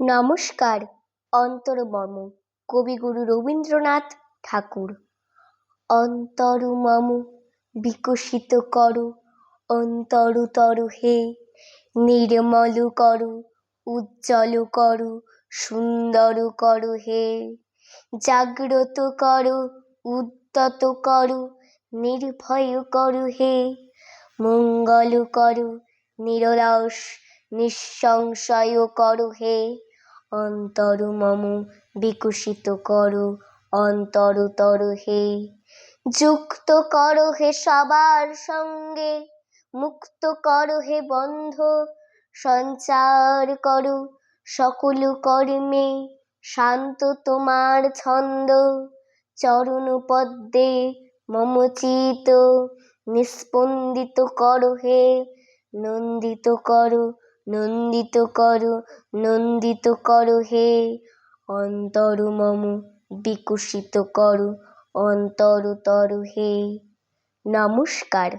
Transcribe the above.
নমস্কার, অন্তর্মম, কবিগুরু রবীন্দ্রনাথ ঠাকুর। অন্তরু মম বিকশিত করো, অন্তরুতর হে, নির্মল করো, উজ্জ্বল করো, সুন্দর করো হে। জাগ্রত করো, উদ্যত করো, নির্ভয় করো হে। মঙ্গল করো, নিরলস, নিঃসংশয় করো হে। অন্তর মম, বিকশিত করো অন্তরতর হে। যুক্ত করো হে সবার সঙ্গে, মুক্ত করো হে বন্ধ, সঞ্চার করো সকল কর্মে, শান্ত তোমার ছন্দ, চরণ পদ্মে মম চিত নিস্পন্দিত করো হে, নন্দিত করো নন্দিত করো নন্দিত করো হে। অন্তর মম বিকশিত করো অন্তরতর হে। নমস্কার।